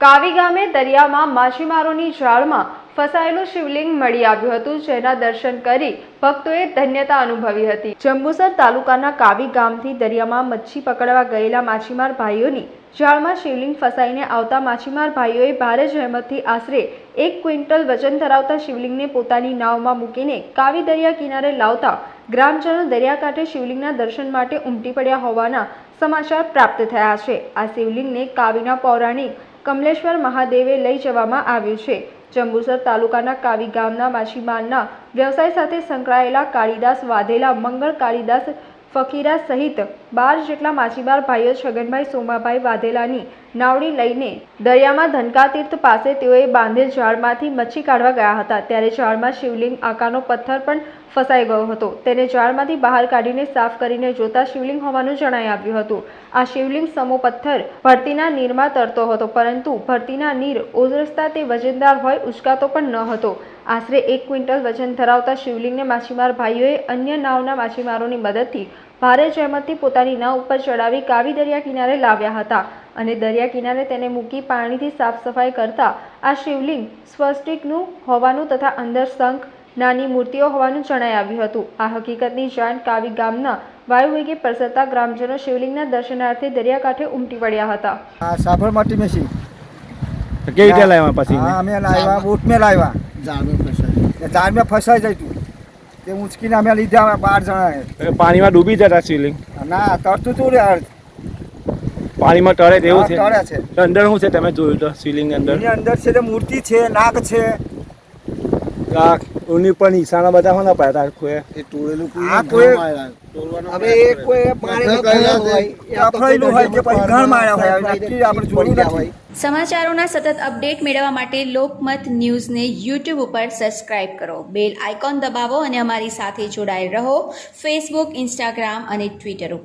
કાવી ગામે દરિયામાં માછીમારોની જાળમાં ફસાયેલું શિવલિંગ મળી આવ્યું હતું, જેના દર્શન કરી ભક્તોએ ધન્યતા અનુભવી હતી. જંબુસર તાલુકાના કાવી ગામથી દરિયામાં મચ્છી પકડવા ગયેલા માછીમાર ભાઈઓની જાળમાં શિવલિંગ ફસાઈને આવતા માછીમાર ભાઈઓએ ભારે જહેમતથી આશરે એક ક્વિન્ટલ વજન ધરાવતા શિવલિંગને પોતાની નાવમાં મૂકીને કાવી દરિયા કિનારે લાવતા ગ્રામજનો દરિયાકાંઠે શિવલિંગના દર્શન માટે ઉમટી પડ્યા હોવાના સમાચાર પ્રાપ્ત થયા છે. આ શિવલિંગને કાવીના પૌરાણિક કમલેશ્વર મહાદેવે લઈ જવામાં આવ્યું છે. જંબુસર તાલુકાના કાવી ગામના માછીમારના વ્યવસાય સાથે સંકળાયેલા કાળીદાસ વાધેલા મંગળ કાળીદાસ ફકીરા સહિત બાર જેટલા માછીમાર ભાઈઓ છગનભાઈ, સોમાભાઈ વાધેલાની નાવડી લઈને દરિયામાં ધનકાતીર્થ પાસે તેઓએ બાંધેલ ઝાડમાંથી મચ્છી કાઢવા ગયા હતા. ત્યારે ઝાડમાં શિવલિંગ આકારનો પથ્થર પણ ફસાઈ ગયો હતો. તેને ઝાડમાંથી બહાર કાઢીને સાફ કરીને જોતા શિવલિંગ હોવાનું જણાઈ આવ્યું હતું. આ શિવલિંગ સમો પથ્થર ભરતીના નીરમાં તરતો હતો, પરંતુ ભરતીના નીર ઓઝરસતા તે વજનદાર હોય ઉચકાતો પણ ન હતો. આશરે એક ક્વિન્ટલ વજન ધરાવતા શિવલિંગને માછીમાર ભાઈઓએ અન્ય નાવના માછીમારોની મદદથી ભારે જહેમતથી પોતાની નાવ ઉપર ચડાવી કાવી દરિયા કિનારે લાવ્યા હતા. અને દરિયા કિનારે તેને મૂકી પાણીથી સાફ સફાઈ કરતા આ શિવલિંગ સ્વસ્ટિકનું હોવાનું તથા અંદર શંખ નાની મૂર્તિઓ હોવાનું જણાઈ આવ્યું હતું. આ હકીકતની જાણ કાવી ગામના વાયુવેગે પ્રસરતા ગ્રામજનો શિવલિંગના દર્શનાર્થે દરિયાકાંઠે ઉમટી પડ્યા હતા. આ સાબરમતી મેસી કેવી રીતે લાવ્યા પછી? અમે લાવ્યા બોટ લાવ્યા. ઝાડમાં ફસાય ને ફસાઈ જાય તું. તે ઉંચકીને અમે લીધા બાર જણાએ. પાણીમાં ડૂબી જતા શિવલિંગ? ના તરતું તું રે. પાણીમાં ટળે તેવું છે. અંદર શું છે? તમે જોયું તો સીલિંગ અંદર. એની અંદર છે તે મૂર્તિ છે નાક છે. આ ઉની પણ ઈશાના બધા હોના પાડ્યા હતા? આખું એ. એ તોડેલું કોઈ આ કોઈ- હવે એ કોઈ પાણીમાં કરેલા હોય અફળેલું હોય કે પછી ઘણ માર્યા હોય. નક્કી આપણે જોયું નથી. સમાચારોના સતત અપડેટ મેળવવા માટે લોકમત ન્યૂઝને યુટ્યુબ ઉપર સબસ્ક્રાઇબ કરો. બેલ આઇકોન દબાવો અને અમારી સાથે જોડાયેલ રહો. ફેસબુક ઇન્સ્ટાગ્રામ અને ટ્વિટર ઉપર.